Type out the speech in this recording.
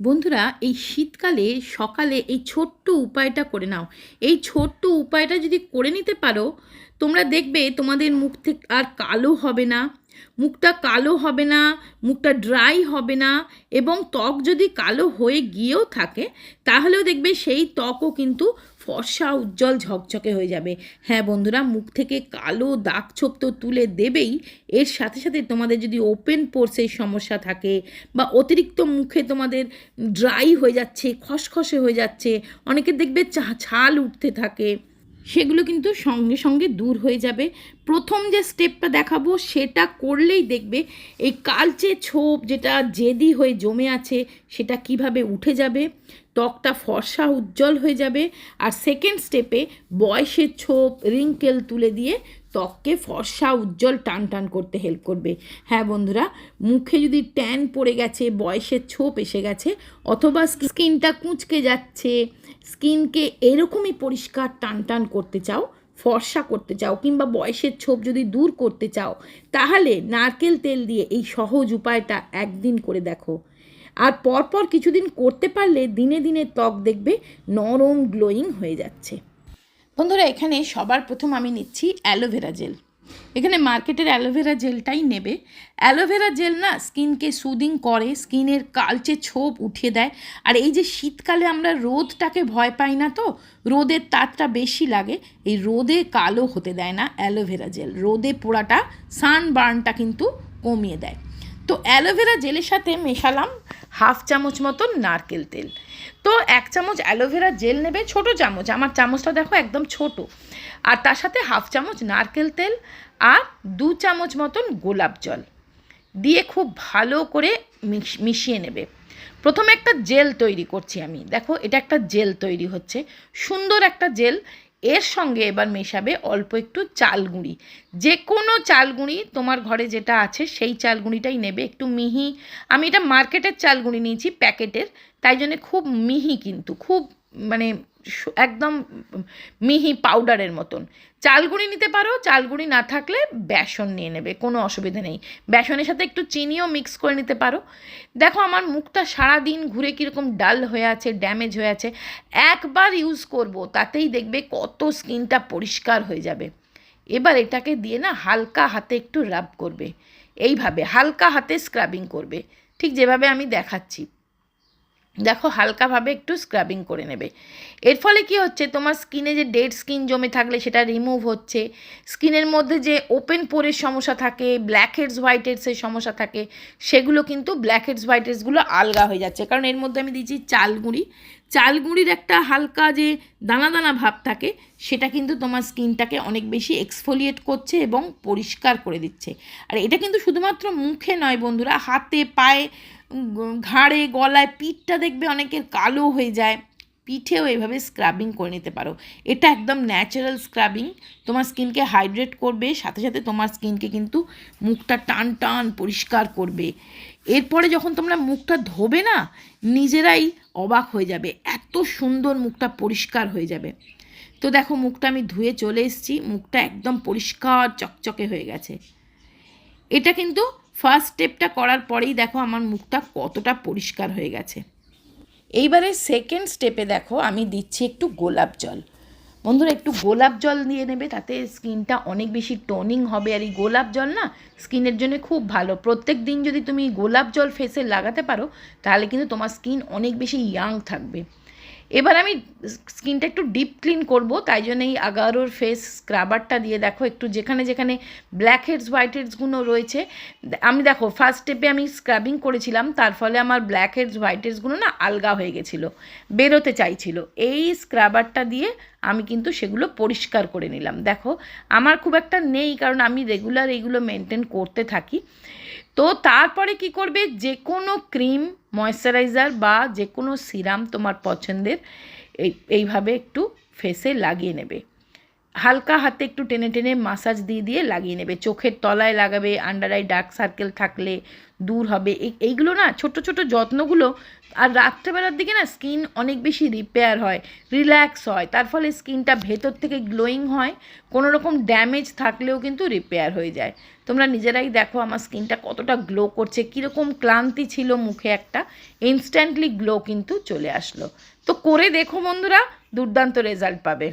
বন্ধুরা, এই শীতকালে সকালে এই ছোট্ট উপায়টা করে নাও। এই ছোট্ট উপায়টা যদি করে নিতে পারো, তোমরা দেখবে তোমাদের মুখ থেকে আর কালো হবে না, মুখটা কালো হবে না, মুখটা ড্রাই হবে না, এবং ত্বক যদি কালো হয়ে গিয়েও থাকে, তাহলেও দেখবে সেই ত্বকও কিন্তু ফর্সা উজ্জ্বল ঝকঝকে হয়ে যাবে। হ্যাঁ বন্ধুরা, মুখ থেকে কালো দাগ ছোপ তো তুলে দেবেই। এর সাথে সাথে তোমাদের যদি ওপেন পোর্সের সমস্যা থাকে বা অতিরিক্ত মুখে তোমাদের ড্রাই হয়ে যাচ্ছে, খসখসে হয়ে যাচ্ছে, অনেকে দেখবে ছাল উঠতে থাকে, সেগুলো কিন্তু সঙ্গে সঙ্গে দূর হয়ে যাবে। প্রথম যে স্টেপটা দেখাবো, সেটা করলেই দেখবে এই কালচে ছোপ যেটা জেদি হয়ে জমে আছে, সেটা কীভাবে উঠে যাবে? ত্বকটা ফর্সা উজ্জ্বল হয়ে যাবে আর সেকেন্ড স্টেপে বয়সের ছোপ রিঙ্কেল তুলে দিয়ে ত্বককে ফর্সা, উজ্জ্বল, টান টান করতে হেল্প করবে। হ্যাঁ বন্ধুরা, মুখে যদি ট্যান পড়ে গেছে, বয়সের ছোপ এসে গেছে, অথবা স্কিনটা কুঁচকে যাচ্ছে স্কিনকে এরকমই পরিষ্কার টান টান করতে চাও, ফর্সা করতে চাও, কিংবা বয়সের ছোপ যদি দূর করতে চাও, তাহলে নারকেল তেল দিয়ে এই সহজ উপায়টা একদিন করে দেখো। আর পরপর কিছুদিন করতে পারলে দিনে দিনে ত্বক দেখবে নরম গ্লোয়িং হয়ে যাচ্ছে। বন্ধুরা, এখানে সবার প্রথম আমি নিচ্ছি অ্যালোভেরা জেল। এখানে মার্কেটের অ্যালোভেরা জেলটাই নেবে। অ্যালোভেরা জেল না স্কিনকে সুদিং করে, স্কিনের কালচে ছোপ উঠিয়ে দেয়। আর এই যে শীতকালে আমরা রোদটাকে ভয় পাই না তো, রোদের তাপটা বেশি লাগে, এই রোদে কালো হতে দেয় না অ্যালোভেরা জেল। রোদে পোড়াটা, সানবার্নটা কিন্তু কমিয়ে দেয়। তো অ্যালোভেরা জেলের সাথে মেশালাম হাফ চামচ মতন নারকেল তেল। তো এক চামচ অ্যালোভেরা জেল নেবে, ছোট চামচ। আমার চামচটা দেখো একদম ছোট। আর তার সাথে হাফ চামচ নারকেল তেল আর দু চামচ মতন গোলাপ জল দিয়ে খুব ভালো করে মিশ- মিশিয়ে নেবে। প্রথমে একটা জেল তৈরি করছি আমি। দেখো, এটা একটা জেল তৈরি হচ্ছে। সুন্দর একটা জেল এর সঙ্গে এবার মেশাবে অল্প একটু চাল গুঁড়ি। যে কোনো চাল গুঁড়ি তোমার ঘরে যেটা আছে সেই চাল গুঁড়িটাই নেবে। একটু মিহি, আমি এটা মার্কেটের চাল গুঁড়ি নিয়েছি, প্যাকেটের, তাই জন্যে খুব মিহি কিন্তু, খুব মানে একদম মিহি পাউডারের মতন। চালগুঁড়ি নিতে পারো, চালগুঁড়ি না থাকলে বেসন নিয়ে নেবে, কোনো অসুবিধা নেই। বেসনের সাথে একটু চিনিও মিক্স করে নিতে পারো। দেখো আমার মুখটা সারা দিন ঘুরে কীরকম ডাল হয়ে আছে, ড্যামেজ হয়ে আছে। একবার ইউজ করব, তাতেই দেখবে কত স্কিনটা পরিষ্কার হয়ে যাবে। এবার এটাকে দিয়ে না হালকা হাতে একটু রাব করবে। এইভাবে হালকা হাতে স্ক্রাবিং করবে। ঠিক যেভাবে আমি দেখাচ্ছি। দেখো হালকাভাবে একটু স্ক্রাবিং করে নেবে। এর ফলে কি হচ্ছে? তোমার স্কিনে যে ডেড স্কিন জমে থাকলে সেটা রিমুভ হচ্ছে। স্কিনের মধ্যে যে ওপেন পোরের সমস্যা থাকে ব্ল্যাক হেডস হোয়াইট হেডসের সমস্যা থাকে, সেগুলো কিন্তু ব্ল্যাক হেডস হোয়াইট হেডসগুলো আলগা হয়ে যাচ্ছে। কারণ এর মধ্যে আমি দিয়েছি চাল গুঁড়ি চাল গুঁড়ির একটা হালকা যে দানা দানা ভাব থাকে, সেটা কিন্তু তোমার স্কিনটাকে অনেক বেশি এক্সফোলিয়েট করছে এবং পরিষ্কার করে দিচ্ছে। আর এটা কিন্তু শুধুমাত্র মুখে নয় বন্ধুরা, হাতে, পায়ে ঘাড়ে, গলায় পিঠটা দেখবে অনেকের কালো হয়ে যায়। পিঠেও এভাবে স্ক্রাবিং করে নিতে পারো। এটা একদম ন্যাচারাল স্ক্রাবিং তোমার স্কিনকে হাইড্রেট করবে, সাথে সাথে তোমার স্কিনকে কিন্তু মুখটা টান টান পরিষ্কার করবে। এরপরে যখন তোমরা মুখটা ধোবে না, নিজেরাই অবাক হয়ে যাবে। এত সুন্দর মুখটা পরিষ্কার হয়ে যাবে। তো দেখো, মুখটা আমি ধুয়ে চলে এসেছি। মুখটা একদম পরিষ্কার চকচকে হয়ে গেছে। এটা কিন্তু ফার্স্ট স্টেপটা করার পরেই দেখো আমার মুখটা কতটা পরিষ্কার হয়ে গেছে। এইবারে সেকেন্ড স্টেপে দেখো আমি দিচ্ছি একটু গোলাপ জল। বন্ধুরা, একটু গোলাপ জল দিয়ে নেবে, তাতে স্কিনটা অনেক বেশি টোনিং হবে। আর এই গোলাপ জল না, স্কিনের জন্য খুব ভালো। প্রত্যেক দিন যদি তুমি গোলাপ জল ফেসে লাগাতে পারো, তাহলে কিন্তু তোমার স্কিন অনেক বেশি ইয়াং থাকবে। এবার আমি স্কিনটা একটু ডিপ ক্লিন করব, তাই জন্য এই আগারোর ফেস স্ক্রাবারটা দিয়ে দেখো একটু যেখানে যেখানে ব্ল্যাক হেডস হোয়াইট হেডসগুলো রয়েছে। আমি দেখো ফার্স্ট স্টেপে আমি স্ক্রাবিং করেছিলাম, তার ফলে আমার ব্ল্যাক হেডস হোয়াইট হেডসগুলো না আলগা হয়ে গেছিল, বেরোতে চাইছিল। এই স্ক্রাবারটা দিয়ে আমি কিন্তু সেগুলো পরিষ্কার করে নিলাম। দেখো, আমার খুব একটা নেই, কারণ আমি রেগুলার এইগুলো মেনটেন করতে থাকি। তো তারপরে কি করবে? যে কোনো ক্রিম, ময়শ্চারাইজার বা যে কোনো সিরাম তোমার পছন্দের, এই, এইভাবে একটু ফেসে লাগিয়ে নেবে। হালকা হাতে একটু টেনে টেনে মাসাজ দিয়ে দিয়ে লাগিয়ে নেবে। চোখের তলায় লাগাবে আন্ডার আই ডার্ক সার্কেল থাকলে দূর হবে। এই এইগুলো না ছোট ছোট যত্নগুলো আর রাত্রেবেলার দিকে না স্কিন অনেক বেশি রিপেয়ার হয় রিল্যাক্স হয়। তার ফলে স্কিনটা ভেতর থেকে গ্লোয়িং হয়, কোনো রকম ড্যামেজ থাকলেও কিন্তু রিপেয়ার হয়ে যায়। তোমরা নিজেরাই দেখো আমার স্কিনটা কতটা গ্লো করছে, কীরকম ক্লান্তি ছিল মুখে একটা ইনস্ট্যান্টলি গ্লো কিন্তু চলে আসলো। তো করে দেখো বন্ধুরা, দুর্দান্ত রেজাল্ট পাবে।